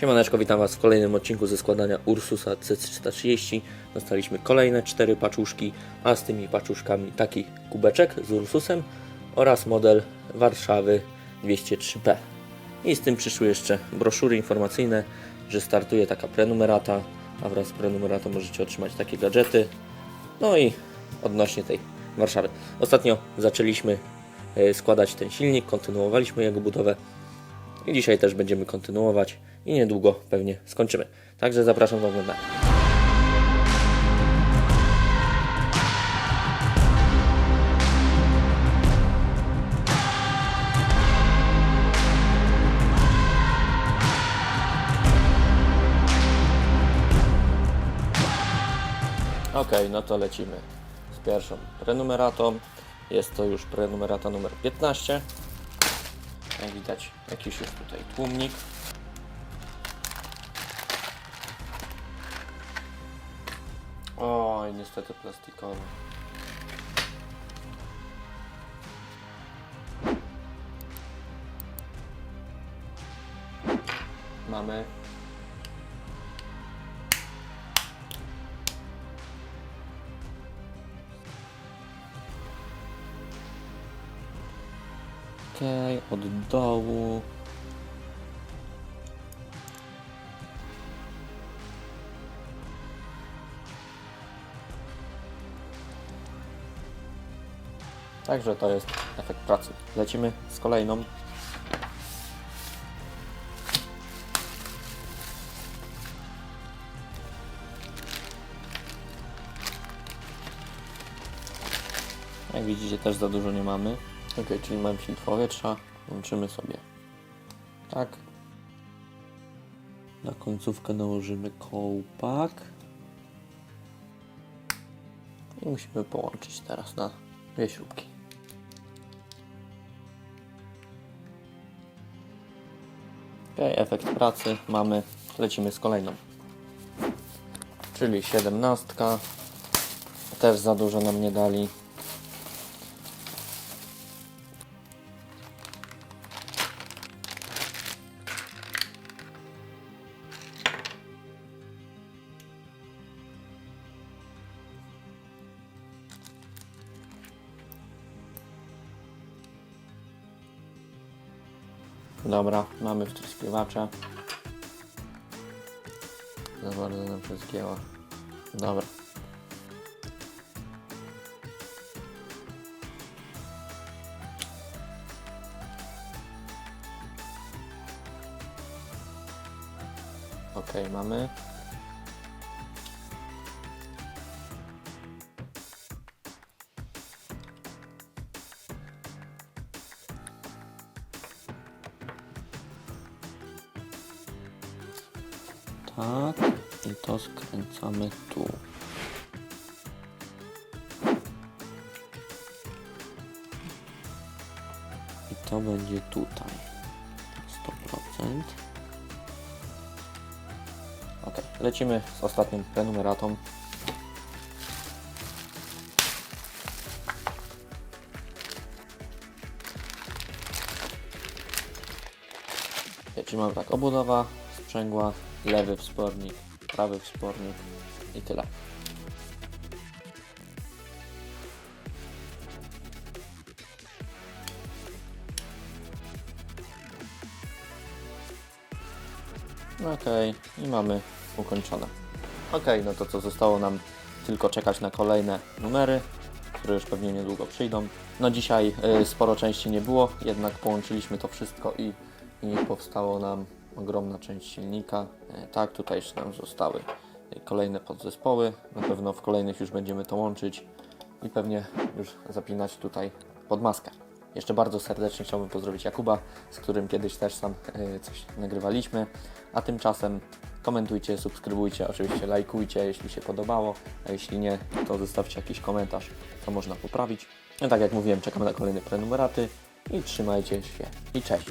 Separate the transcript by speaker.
Speaker 1: Siemaneczko, witam Was w kolejnym odcinku ze składania Ursusa C330. Dostaliśmy kolejne cztery paczuszki, a z tymi paczuszkami taki kubeczek z Ursusem oraz model Warszawy 203P. I z tym przyszły jeszcze broszury informacyjne, że startuje taka prenumerata, a wraz z prenumeratą możecie otrzymać takie gadżety. No i odnośnie tej Warszawy. Ostatnio zaczęliśmy e, składać ten silnik, kontynuowaliśmy jego budowę i dzisiaj też będziemy kontynuować i niedługo pewnie skończymy. Także zapraszam do oglądania. Ok, no to lecimy z pierwszą prenumeratą. Jest to już prenumerata numer 15. Jak widać, jakiś już tutaj tłumnik. Oj, niestety plastikowy. Mamy od dołu. Także to jest efekt pracy. Lecimy z kolejną. Jak widzicie też za dużo nie mamy. Ok, czyli mamy filtr powietrza. Łączymy sobie tak. Na końcówkę nałożymy kołpak. I musimy połączyć teraz na dwie śrubki. Ok, efekt pracy mamy. Lecimy z kolejną. Czyli siedemnastka. Też za dużo nam nie dali. Dobra, mamy wtryskiwacza. Za bardzo nam się zgięła. Dobra. Ok, mamy. Tak. I to skręcamy tu. I to będzie tutaj. 100%. Ok, lecimy z ostatnią prenumeratą. Czyli mamy tak, obudowa, sprzęgła, lewy wspornik, prawy wspornik i tyle. Ok, i mamy ukończone. Ok, no to co zostało nam tylko czekać na kolejne numery, które już pewnie niedługo przyjdą. No dzisiaj y, sporo części nie było, jednak połączyliśmy to wszystko i, i powstało nam ogromna część silnika. E, Tak, tutaj jeszcze nam zostały e, kolejne podzespoły. Na pewno w kolejnych już będziemy to łączyć i pewnie już zapinać tutaj pod maskę. Jeszcze bardzo serdecznie chciałbym pozdrowić Jakuba, z którym kiedyś też sam e, coś nagrywaliśmy. A tymczasem komentujcie, subskrybujcie, oczywiście lajkujcie, jeśli się podobało, a jeśli nie, to zostawcie jakiś komentarz, co można poprawić. No tak jak mówiłem, czekamy na kolejne prenumeraty i trzymajcie się i cześć.